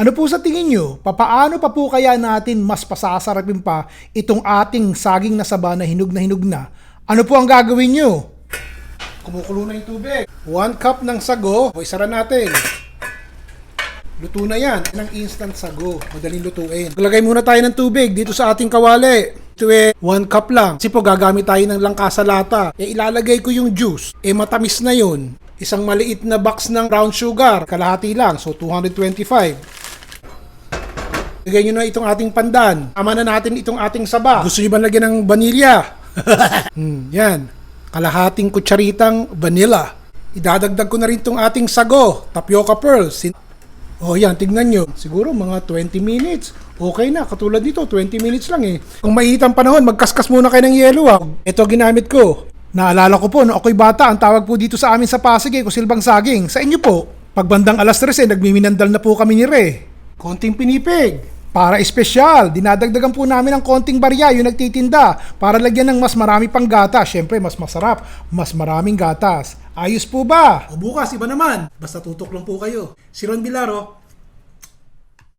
Ano po sa tingin nyo? Papaano pa po kaya natin mas pasasarapin pa itong ating saging na saba na hinog na hinog na? Ano po ang gagawin nyo? Kumukulo na yung tubig. One cup ng sago. O, isara natin. Luto na yan. Ang instant sago. Madaling lutuin. Maglagay muna tayo ng tubig dito sa ating kawali. Ito eh, one cup lang. Kasi po gagamit tayo ng langkasa lata. Eh, ilalagay ko yung juice. Eh, matamis na yun. Isang maliit na box ng brown sugar. Kalahati lang. So, 225. Lagay nyo na itong ating pandan. Tama na natin itong ating saba. Gusto nyo ba lagyan ng vanilya? hmm, yan. Kalahating kutsaritang vanilla. Idadagdag ko na rin itong ating sago, tapioca pearls. Oh, yan, tignan nyo. Siguro mga 20 minutes. Okay na, katulad dito, 20 minutes lang eh. Kung mainit ang panahon, magkaskas muna kayo ng yelo ah. Ito ginamit ko. Naalala ko po, no ako'y bata, ang tawag po dito sa amin sa Pasig eh, kusilbang saging. Sa inyo po, pagbandang alas 3 eh, nagmiminandal na po kami ni Re. Konting pinipig. Para espesyal, dinadagdagan po namin ng konting barya yung nagtitinda para lagyan ng mas marami pang gatas. Siyempre, mas masarap, mas maraming gatas. Ayos po ba? O bukas, iba naman. Basta tutok lang po kayo. Si Ron Bilaro,